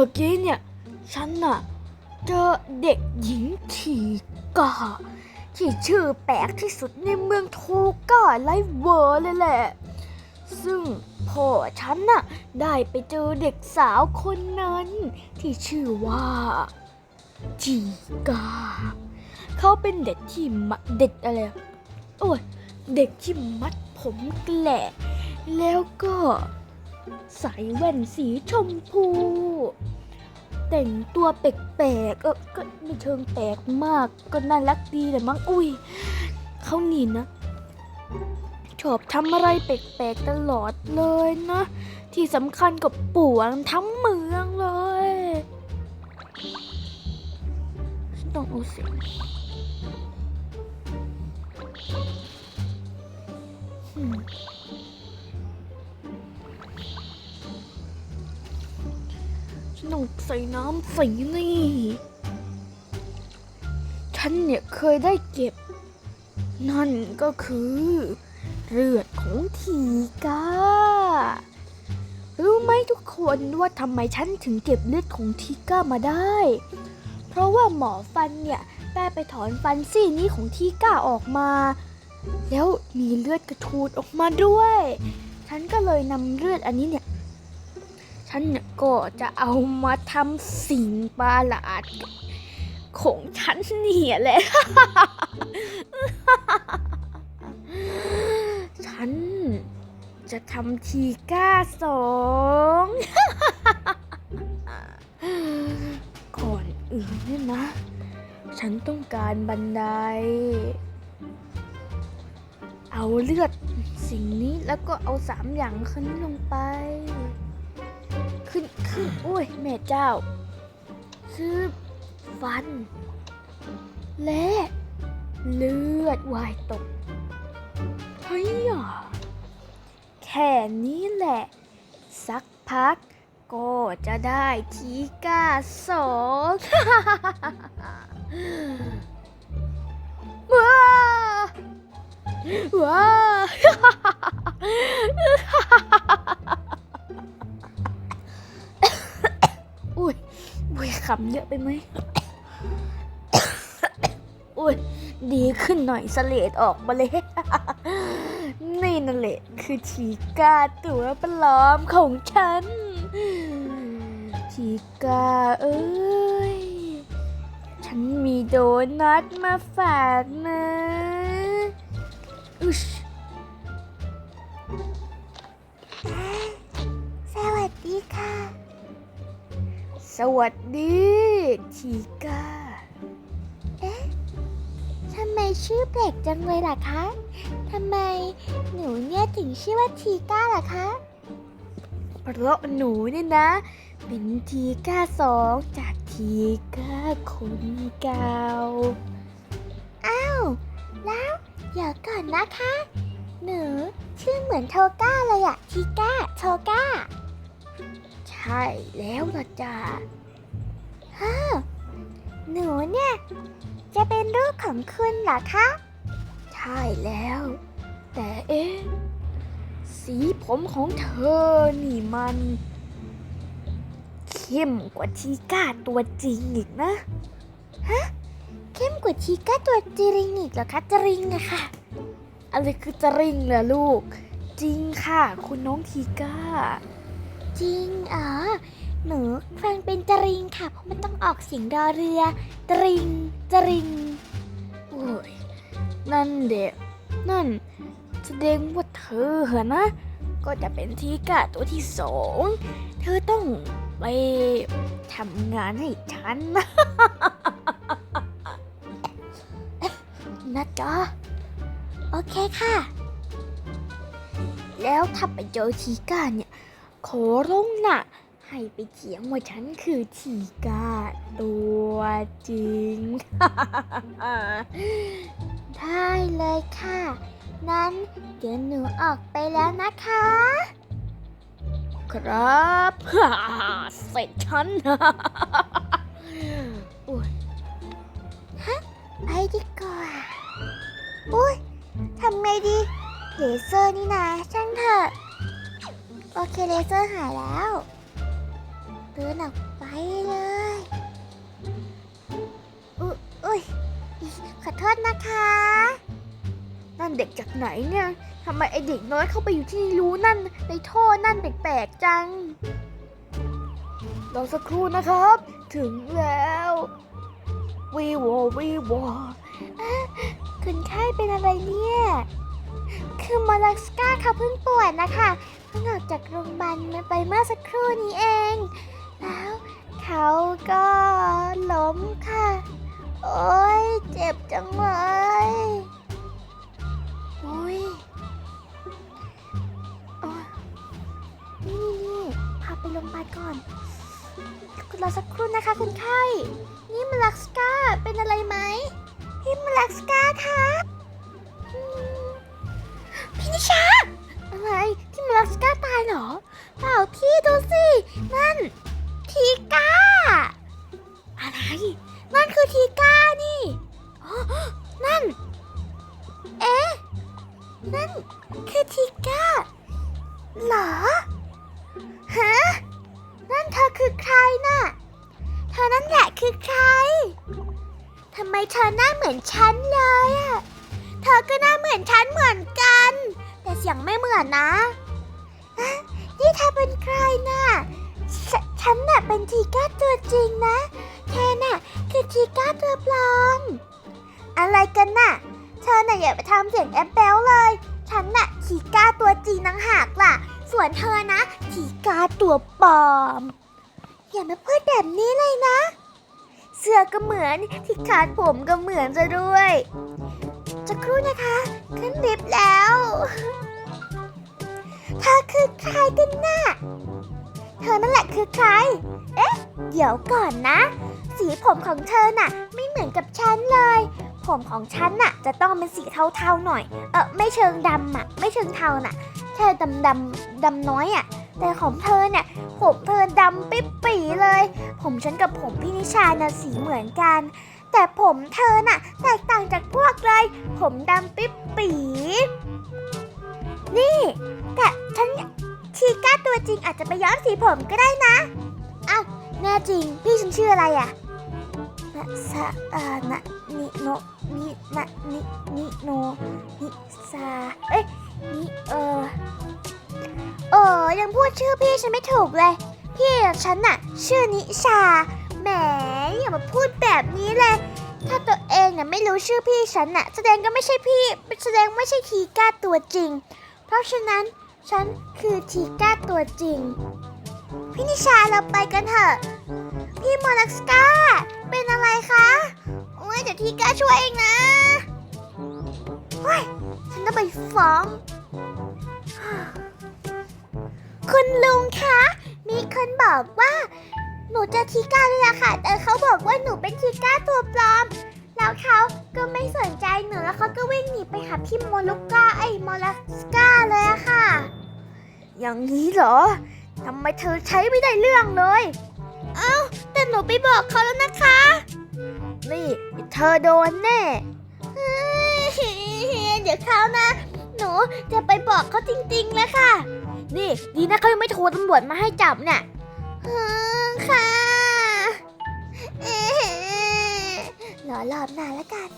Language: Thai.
มื่อกี้เนี่ย ฉันน่ะเจอเด็กหญิงที่กาที่ชื่อแปลกที่สุดในเมืองโทกาไลเวอร์เลยแหละ ซึ่งพ่อฉันน่ะได้ไปเจอเด็กสาวคนนั้น ที่ชื่อว่าจีกา เขาเป็นเด็กที่มะเด็กอะไรอะโอ้ยเด็กที่มัดผมแกละแล้วก็ ใส่แว่นสีชมพู แต่งตัวแปลกๆเออก็ไม่เชิงแปลกมาก ก็น่ารักดีแต่มั้งอุ้ยเขานี่นะชอบทำอะไรแปลกๆตลอดเลยนะ ที่สำคัญกับป่วงทั้งเมืองเลยฉันต้องเอาเสียงอืม ฉันต้องใส่น้ำสีนี่ ฉันเนี่ยเคยได้เก็บ นั่นก็คือ เลือดของทีการู้ไหมทุกคนว่าทำไมฉันถึงเก็บเลือดของทีก้ามาได้ เพราะว่าหมอฟันเนี่ยได้ไปถอนฟันซี่นี้ของทีก้าออกมา แล้วมีเลือดกระทูดออกมาด้วย ฉันก็เลยนำเลือดอันนี้เนี่ย ฉันเนี่ยก็จะเอามาทำสิ่งประหลาด ของฉันเนี่ยแหละ ฉันจะทำทีก้าสอง ก่อนอื่นเนี่ยนะ ฉันต้องการบันได เอาเลือดสิ่งนี้แล้วก็เอาสามอย่างขึ้นลงไป ขึ้นขึ้นโอ้ยแม่เจ้า ซื้อฟัน และเลือดวายตกเฮ้ยอะแค่นี้แหละ สักพักก็จะได้ทีก้าสองว้าว้า ขำเยอะไปไหมอุ้ยดีขึ้นหน่อยสเลดออกมาเลย นี่นั่นแหละคือชีกาตัวปลอมของฉันชีกาเอ้ย ฉันมีโดนัทมาฝากนะอุชสวัสดีค่ะ สวัสดีชีก้า เอ๊ะ ทำไมชื่อแปลกจังเลยล่ะคะ ทำไมหนูเนี่ยถึงชื่อว่าทีก้าล่ะคะ เพราะหนูเนี่ยนะ เป็นทีก้าสองจากทีก้าคนเก่า อ้าว แล้วเดี๋ยวก่อนนะคะ หนูชื่อเหมือนโทก้าเลยอะทีก้าโทก้า ใช่แล้วล่ะจ้าอ้าหนูเนี่ย จะเป็นลูกของคุณเหรอคะ ใช่แล้ว แต่เอ๊ะ สีผมของเธอนี่มัน เข้มกว่าทีก้าตัวจริงอีกนะ ฮะ เข้มกว่าทีก้าตัวจริงอีกเหรอคะจริงอะค่ะ อะไรคือจริงล่ะลูก จริงค่ะ คุณน้องทีก้า จริงอ๋อหนูฟังเป็นจริงค่ะ เพราะมันต้องออกเสียงรอเรือจริง จริง โอ้ย นั่นเด็กนั่น แสดงว่าเธอเหรอนะ ก็จะเป็นทีกาตัวที่สอง เธอต้องไปทำงานให้ฉันนะนะจ๊ะโอเคค่ะ แล้วถ้าไปเจอทีก้าเนี่ย ขอร้องน่ะ ให้ไปเถียงว่าฉันคือทีก้าตัวจริง ได้เลยค่ะ นั้นเดี๋ยวหนูออกไปแล้วนะคะ ครับเสร็จฉันโอ้ยไปดีกว่าอุ้ยทำไงดีเลเซอร์นี่นะช่างเถอะ โอเคเลเซอร์หายแล้วเดินออกไปเลยอุ๊ยอุ้ยขอโทษนะคะ นั่นเด็กจากไหนเนี่ยทำไมไอเด็กน้อยเข้าไปอยู่ที่รู้นั่นในท่อนั่นแปลกๆจังรอสักครู่นะครับ ถึงแล้ววีวอวีวอคุณไข้เป็นอะไรเนี่ย คือมอลัสกาเขาเพิ่งป่วยนะคะ เพิ่งออกจากโรงพยาบาลมาไปเมื่อสักครู่นี้เอง แล้วเขาก็ล้มค่ะ โอ้ยเจ็บจังเลยโอ้ยนี่นี่พาไปโรงพยาบาลก่อนคุณรอสักครู่นะคะคุณไข้ นี่มอลัสกาเป็นอะไรไหมพี่มาลักสกาค่ะ นั่นคือทีก้าเหรอ ฮะ นั่นเธอคือใครน่ะ เธอนั่นแหละคือใคร ทำไมเธอหน้าเหมือนฉันเลยอะเธอก็หน้าเหมือนฉันเหมือนกัน แต่เสียงไม่เหมือนนะ นี่เธอเป็นใครน่ะฉฉันน่ะเป็นทีก้าตัวจริงนะ เธอน่ะคือทีก้าตัวปลอม อะไรกันน่ะ ธอน่ะอย่าไปทำเสียงแอปเปิลเลย ฉันน่ะทีก้าตัวจริงนังหากล่ะ ส่วนเธอนะทีก้าตัวปลอม อย่ามาพูดแบบนี้เลยนะ เสื้อก็เหมือนที่คาดผมก็เหมือนจะด้วยจะครู่นะคะ ขึ้นลิฟต์แล้วเธอคือใครกันน่ะเธอนั่นแหละคือใคร เอ๊ะ เดี๋ยวก่อนนะ สีผมของเธอน่ะ ไม่เหมือนกับฉันเลย ผมของฉันน่ะ จะต้องเป็นสีเทาๆหน่อย เออไม่เชิงดำอะ ไม่เชิงเทาน่ะ แค่ดำดำดำน้อยอะ แต่ของเธอเนี่ย ผมเธอดำปิ๊บปีเลย ผมฉันกับผมพี่นิชาน่ะสีเหมือนกัน แต่ผมเธอน่ะ แตกต่างจากพวกเลย ผมดำปิ๊บปีนี่ แต่ฉันชีก้าตัวจริงอาจจะไปย้อมสีผมก็ได้นะอ้าวแน่จริง พี่ฉันชื่ออะไรอะ นะสะอานะนิโนนินะนินิโนนิซาเอ้ยนิเออเออยังพูดชื่อพี่ฉันไม่ถูกเลย พี่ฉันน่ะ ชื่อนิชาแหมอย่ามาพูดแบบนี้เลย ถ้าตัวเองน่ะไม่รู้ชื่อพี่ฉันน่ะ แสดงก็ไม่ใช่พี่ แสดงไม่ใช่ทีก้าตัวจริง เพราะฉะนั้นฉันคือทีก้าตัวจริง พี่นิชาเราไปกันเถอะ พี่โมนัสกาเป็นอะไรคะโอ้ยเดี๋ยวทีก้าช่วยเองนะเฮ้ยฉันต้องไปฟ้อง คุณลุงคะ มีคนบอกว่า หนูจะทีก้าเลยอะค่ะ แต่เขาบอกว่าหนูเป็นทีก้าตัวปลอม แล้วเขาก็ไม่สนใจหนูแล้วเขาก็วิ่งหนีไปหาพี่โมลุก้าไอ้มอลัสกาเลยอะค่ะ อย่างนี้เหรอทำไมเธอใช้ไม่ได้เรื่องเลย หนูไปบอกเขาแล้วนะคะ นี่ เธอโดนแน่เดี๋ยวเขาวนะ หนูจะไปบอกเขาจริงๆแล้วค่ะ นี่ดีนะเขายังไม่โทรตำรวจมาให้จับเนี่ยค่ะเอ๊ะรอรอบหน้าแล้วกัน